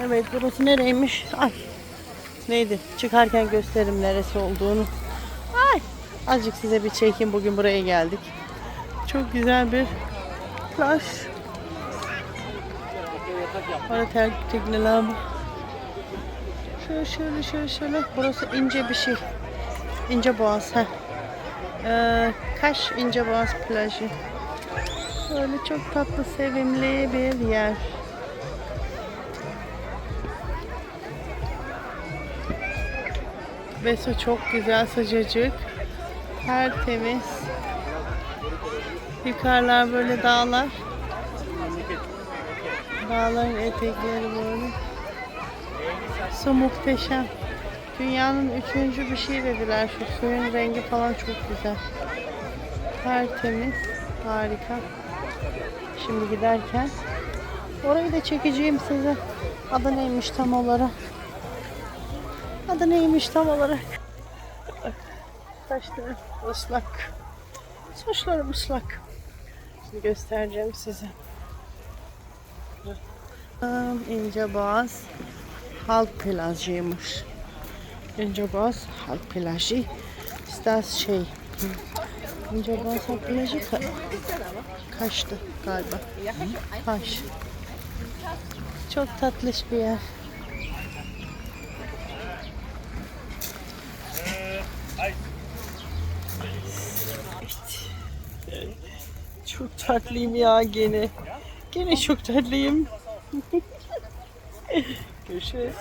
Evet burası nereymiş? Ay. Neydi? Çıkarken gösteririm neresi olduğunu. Ay. Azıcık size bir çekeyim. Bugün buraya geldik. Çok güzel bir plaj. Orada ter tekneler. Şöyle şöyle şöyle şöyle. Burası ince bir şey. İnce Boğaz. Heh. Ee, Kaş İnce Boğaz plajı. Böyle çok tatlı, sevimli bir yer. Ve su çok güzel, sıcacık. Tertemiz. Yukarılar böyle dağlar. Dağların etekleri böyle. Su muhteşem. Dünyanın üçüncü bir şey dediler. Şu suyun rengi falan çok güzel. Tertemiz. Harika. Şimdi giderken orayı da çekeceğim size. Adı neymiş tam olarak? Adı neymiş tam olarak? Saçlarım ıslak. Saçlarım ıslak. Şimdi göstereceğim size. İnce Boğaz halk plajıymış. İnce Boğaz halk plajı. İster şey İnce Boğaz halk plajı ka- kaçtı galiba. Kaş. Çok tatlış bir yer. Evet. Çok tatlıyım ya gene. Gene çok tatlıyım. Görüşürüz.